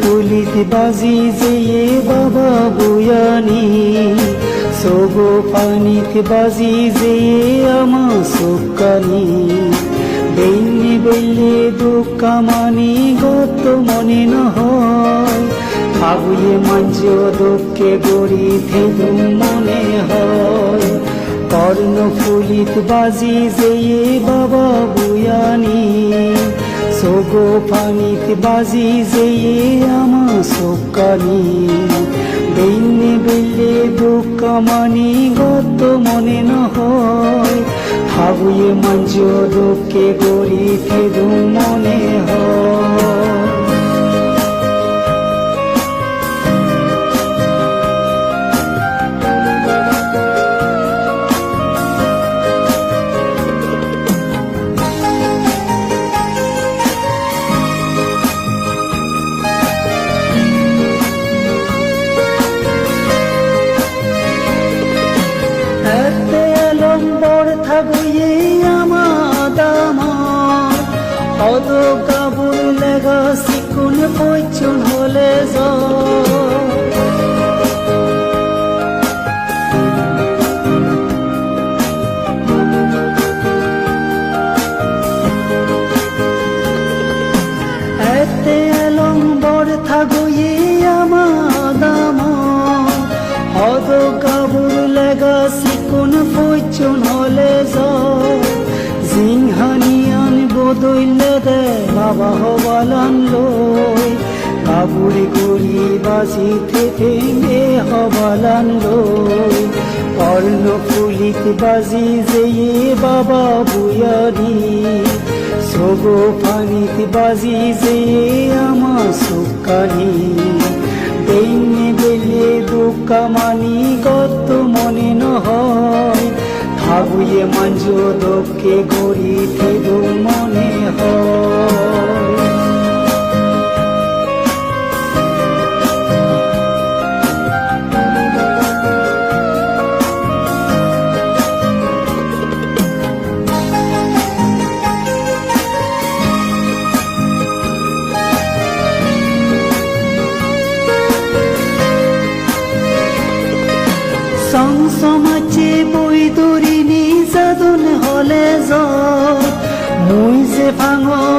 ফুলিত বাজি যেয়ে বাবা বুয়ানি। সগো পানিত বাজি যেয়ে আমা সুকানি। বেইনে বেলে দুঃখামানি গত মনে নহয় ভাবুয়ে মাঞ্জ দুঃখে গড়ি থেদুম মনে হয়। কর্ণ ফুলিত বাজি যেয়ে বাবা সোগো পানিত বাজি যেয়ে আমার সকালি। বেইনে বেলে দুঃখামানি গত মনে নহয়। হাবুয়ে মাঞ্জ দোকে গড়ি ফেদু মনে অদ কাবুল লেগা সিকুন পৈচুন হলে যায় দে বাবা হবালান লই কাবুলি করি বাজি থেকে গে হবালান লই। কর্ণ ফুলিত বাজি যেয়ে বাবা বুয়ারি সগো পানিত বাজি যেয়ে আমা সুকানি বেইনে বেলে দুঃখামানি গত মনে নহয় ভাবুয়ে মাঞ্জ দোকে গড়ি থেদু মনে হয়। সংসমাচে বই দরি নিজাদন হলে য মুই যে ভাঙর